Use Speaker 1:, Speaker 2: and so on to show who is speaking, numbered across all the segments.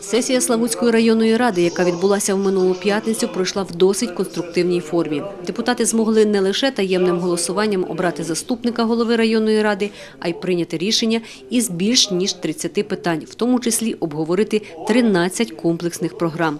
Speaker 1: Сесія Славутської районної ради, яка відбулася в минулу п'ятницю, пройшла в досить конструктивній формі. Депутати змогли не лише таємним голосуванням обрати заступника голови районної ради, а й прийняти рішення із більш ніж 30 питань, в тому числі обговорити 13 комплексних програм.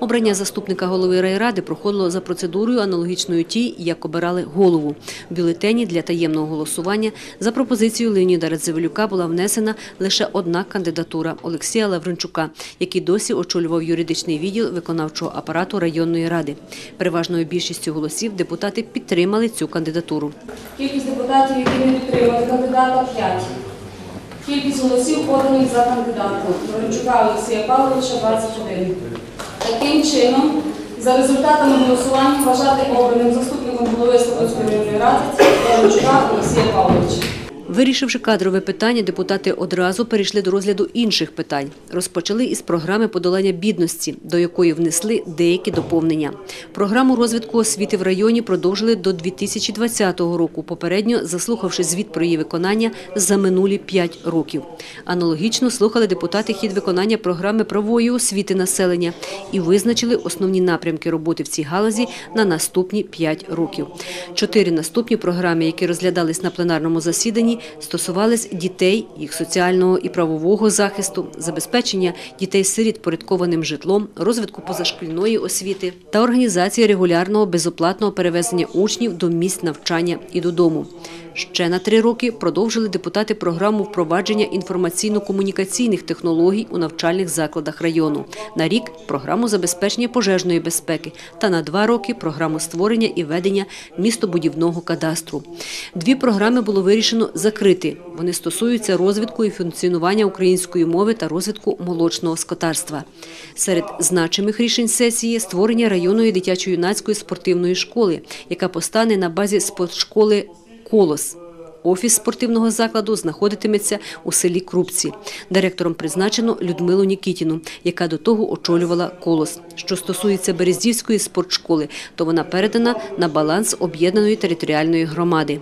Speaker 1: Обрання заступника голови райради проходило за процедурою аналогічною тій, як обирали голову. В бюлетені для таємного голосування за пропозицією Леоніда Радзивилюка була внесена лише одна кандидатура Олексія Лавренчука, який досі очолював юридичний відділ виконавчого апарату районної ради. Переважною більшістю голосів депутати підтримали цю кандидатуру.
Speaker 2: Кількість депутатів, які не підтримали кандидата 5. Кількість голосів поданих за кандидата Лоренчука Олексія Павловича 21. Таким чином, за результатами голосування вважати обраним заступником голови Слободської районної ради Лоренчука Олексія Павловича.
Speaker 1: Вирішивши кадрове питання, депутати одразу перейшли до розгляду інших питань. Розпочали із програми подолання бідності, до якої внесли деякі доповнення. Програму розвитку освіти в районі продовжили до 2020 року, попередньо заслухавши звіт про її виконання за минулі 5 років. Аналогічно слухали депутати хід виконання програми правової освіти населення і визначили основні напрямки роботи в цій галузі на наступні 5 років. Чотири наступні програми, які розглядались на пленарному засіданні, стосувались дітей, їх соціального і правового захисту, забезпечення дітей-сиріт порядкованим житлом, розвитку позашкільної освіти та організації регулярного безоплатного перевезення учнів до місць навчання і додому. Ще на три роки продовжили депутати програму впровадження інформаційно-комунікаційних технологій у навчальних закладах району. На рік програму забезпечення пожежної безпеки та на два роки програму створення і ведення містобудівного кадастру. Дві програми було вирішено закрити. Вони стосуються розвитку і функціонування української мови та розвитку молочного скотарства. Серед значимих рішень сесії створення районної дитячо-юнацької спортивної школи, яка постане на базі спортшколи Колос. Офіс спортивного закладу знаходитиметься у селі Крупці. Директором призначено Людмилу Нікітіну, яка до того очолювала колос. Що стосується Берездівської спортшколи, то вона передана на баланс об'єднаної територіальної громади.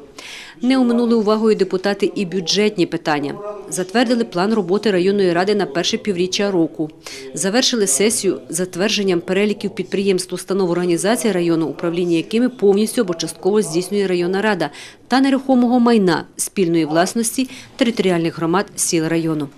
Speaker 1: Не оминули увагою депутати і бюджетні питання. Затвердили план роботи районної ради на перше півріччя року. Завершили сесію затвердженням переліків підприємств, установ організації району, управління якими повністю або частково здійснює районна рада та нерухомого майна спільної власності територіальних громад сіл району.